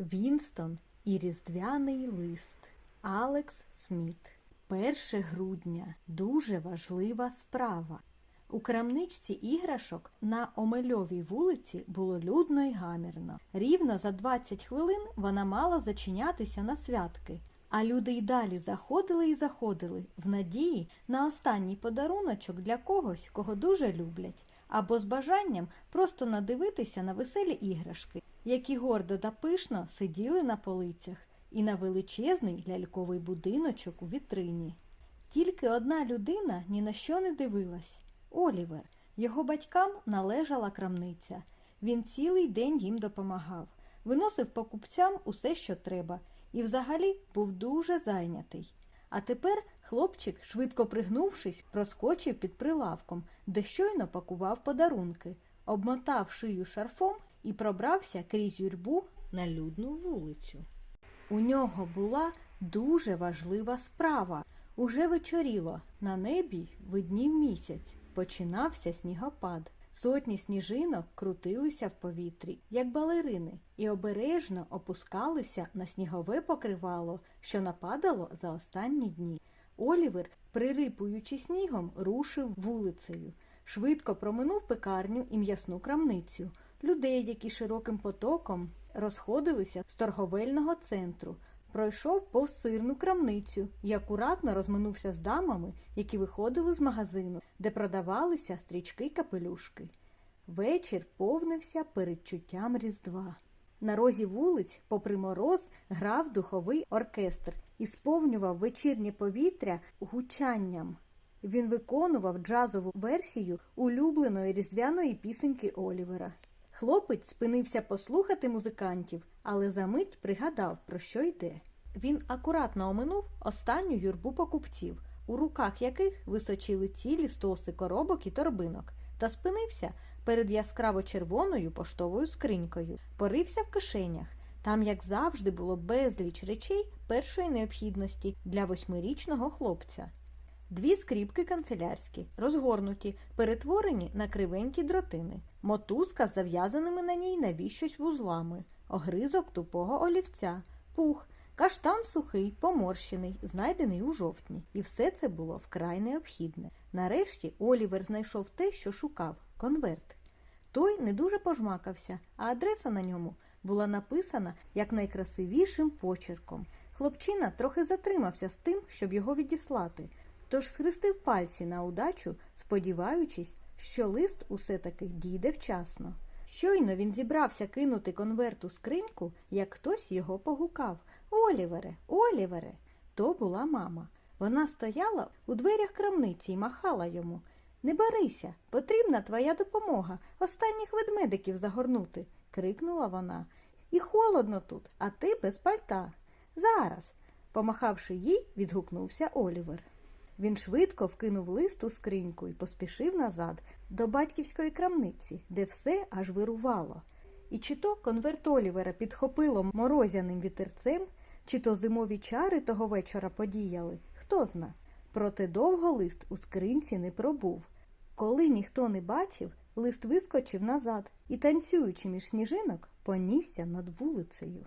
Вінстон і Різдвяний лист. Алекс Сміт. 1 грудня дуже важлива справа. У крамничці іграшок на Омельовій вулиці було людно й гамірно. Рівно за 20 хвилин вона мала зачинятися на святки. А люди й далі заходили і заходили в надії на останній подаруночок для когось, кого дуже люблять, або з бажанням просто надивитися на веселі іграшки, які гордо та пишно сиділи на полицях і на величезний ляльковий будиночок у вітрині. Тільки одна людина ні на що не дивилась Олівер. Його батькам належала крамниця. Він цілий день їм допомагав, виносив покупцям усе, що треба, і взагалі був дуже зайнятий. А тепер хлопчик, швидко пригнувшись, проскочив під прилавком, де щойно пакував подарунки, обмотав шию шарфом і пробрався крізь юрбу на людну вулицю. У нього була дуже важлива справа. Уже вечоріло, на небі виднів місяць, починався снігопад. Сотні сніжинок крутилися в повітрі, як балерини, і обережно опускалися на снігове покривало, що нападало за останні дні. Олівер, пририпуючи снігом, рушив вулицею. Швидко проминув пекарню і м'ясну крамницю, людей, які широким потоком розходилися з торговельного центру. Пройшов повз сирну крамницю і акуратно розминувся з дамами, які виходили з магазину, де продавалися стрічки й капелюшки. Вечір повнився передчуттям Різдва. На розі вулиць, попри мороз, грав духовий оркестр і сповнював вечірнє повітря гучанням. Він виконував джазову версію улюбленої різдвяної пісеньки Олівера. Хлопець спинився послухати музикантів, але за мить пригадав, про що йде. Він акуратно оминув останню юрбу покупців, у руках яких височили цілі стоси коробок і торбинок, та спинився перед яскраво червоною поштовою скринькою, порився в кишенях. Там, як завжди, було безліч речей першої необхідності для восьмирічного хлопця. Дві скріпки канцелярські, розгорнуті, перетворені на кривенькі дротини, мотузка з зав'язаними на ній навіщось вузлами, огризок тупого олівця, пух, каштан сухий, поморщений, знайдений у жовтні. І все це було вкрай необхідне. Нарешті Олівер знайшов те, що шукав конверт. Той не дуже пожмакався, а адреса на ньому була написана як найкрасивішим почерком. Хлопчина трохи затримався з тим, щоб його відіслати, тож схрестив пальці на удачу, сподіваючись, що лист усе таки дійде вчасно. Щойно він зібрався кинути конверт у скриньку, як хтось його погукав Олівере, Олівере. То була мама. Вона стояла у дверях крамниці і махала йому. Не барися, потрібна твоя допомога. Останніх ведмедиків загорнути, крикнула вона. І холодно тут, а ти без пальта. Зараз. Помахавши їй, відгукнувся Олівер. Він швидко вкинув лист у скриньку і поспішив назад до батьківської крамниці, де все аж вирувало. І чи то конверт Олівера підхопило морозяним вітерцем, чи то зимові чари того вечора подіяли, хто зна. Проте довго лист у скринці не пробув. Коли ніхто не бачив, лист вискочив назад і, танцюючи між сніжинок, понісся над вулицею.